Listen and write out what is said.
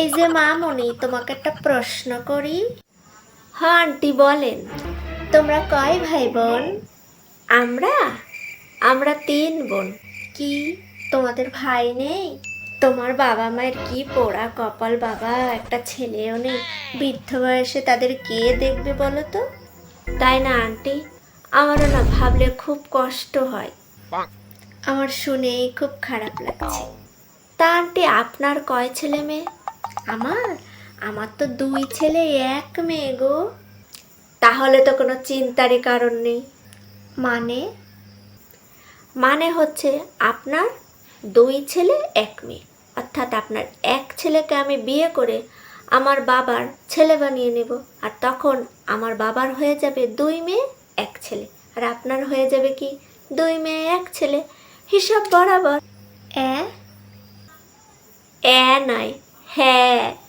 এই যে মামনি তোমাকে একটা প্রশ্ন করি। হ্যাঁ আন্টি বলেন। তোমরা কয় ভাই বোন আমরা? আমরা তিন বোন। কি তোমাদের ভাই নেই? তোমার বাবা মায়ের কি পোড়া কপাল? বাবা একটা ছেলেও নেই। বৃদ্ধ বয়সে তাদের কে দেখবে বলো তো? তাই না আন্টি? আমারও না ভাবলে খুব কষ্ট হয়। আমার শুনেই খুব খারাপ লাগছে। তা আন্টি আপনার কয় ছেলে মেয়ে? আমার? আমার তো দুই ছেলে এক মেয়ে গো। তাহলে তো কোনো চিন্তারই কারণ নেই। মানে? মানে হচ্ছে আপনার দুই ছেলে এক মেয়ে। অর্থাৎ আপনার এক ছেলেকে আমি বিয়ে করে আমার বাবার ছেলে বানিয়ে নেব। আর তখন আমার বাবার হয়ে যাবে দুই মেয়ে এক ছেলে। আর আপনার হয়ে যাবে কি? দুই মেয়ে এক ছেলে। হিসাব বরাবর। এ? এ নয় হ্যাঁ।